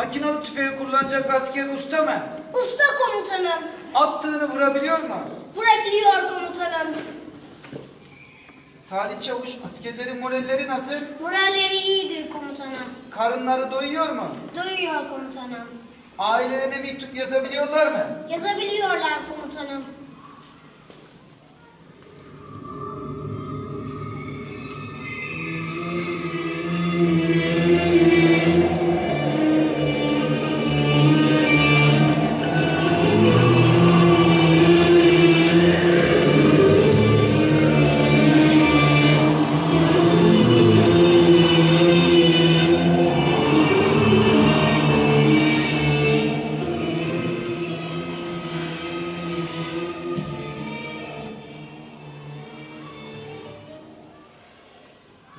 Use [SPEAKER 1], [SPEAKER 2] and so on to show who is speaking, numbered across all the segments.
[SPEAKER 1] Makinalı tüfeği kullanacak asker usta mı?
[SPEAKER 2] Usta komutanım.
[SPEAKER 1] Attığını vurabiliyor mu?
[SPEAKER 2] Vurabiliyor komutanım.
[SPEAKER 1] Salih Çavuş askerlerin moralleri nasıl?
[SPEAKER 2] Moralleri iyidir komutanım.
[SPEAKER 1] Karınları doyuyor mu?
[SPEAKER 2] Duyuyor komutanım.
[SPEAKER 1] Ailelerine mektup yazabiliyorlar mı?
[SPEAKER 2] Yazabiliyorlar komutanım.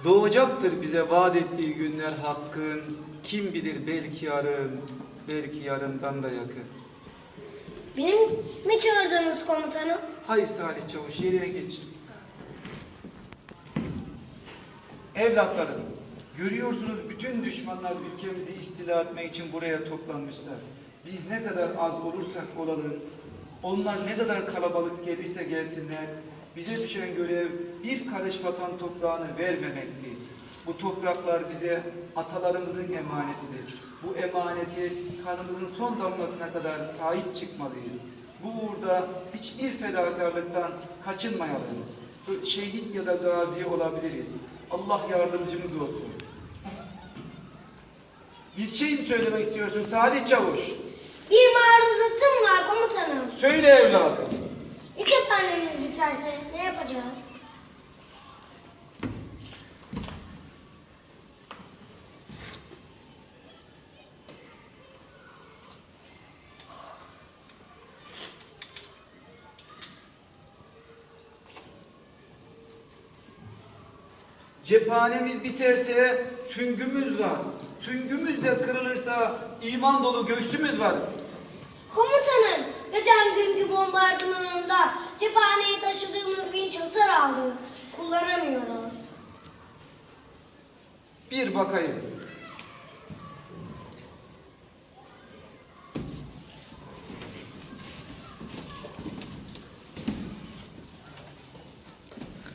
[SPEAKER 1] Doğacaktır bize vaat ettiği günler hakkın. Kim bilir belki yarın, belki yarından da yakın.
[SPEAKER 2] Benim mi çağırdınız komutanım?
[SPEAKER 1] Hayır Salih Çavuş yerine geç. Evlatlarım, görüyorsunuz bütün düşmanlar ülkemizi istila etmek için buraya toplanmışlar. Biz ne kadar az olursak olalım, onlar ne kadar kalabalık gelirse gelsinler, bize düşen görev bir karış vatan toprağını vermemektir. Bu topraklar bize atalarımızın emanetidir. Bu emaneti kanımızın son damlasına kadar sahip çıkmalıyız. Bu uğurda hiçbir fedakarlıktan kaçınmayalım. Şehit ya da gazi olabiliriz. Allah yardımcımız olsun. Bir şey mi söylemek istiyorsun Salih Çavuş?
[SPEAKER 2] Bir maruzatım var komutanım.
[SPEAKER 1] Söyle evladım.
[SPEAKER 2] İlk efendimiz biterse ne yapacağız?
[SPEAKER 1] Cephanemiz biterse süngümüz var. Süngümüz de kırılırsa iman dolu göğsümüz var.
[SPEAKER 2] Komutanım, geçen günkü bombardımanında cephaneyi taşıdığımız vinç hasar aldı. Kullanamıyoruz.
[SPEAKER 1] Bir bakayım.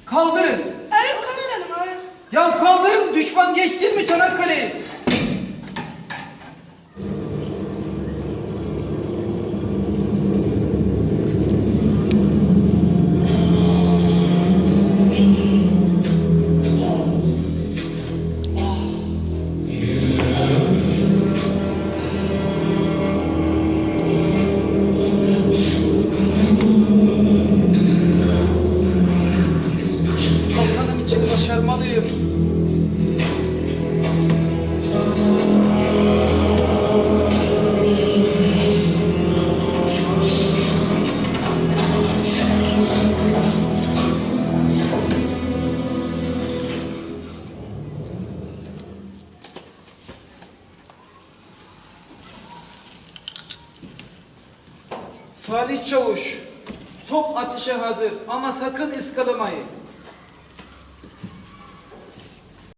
[SPEAKER 1] Kaldırın.
[SPEAKER 2] Hayır komutanım, hayır.
[SPEAKER 1] Ya kaldırın düşman geçti mi Çanakkale'yi? Salih Çavuş, top atışa hazır ama sakın ıskalamayın.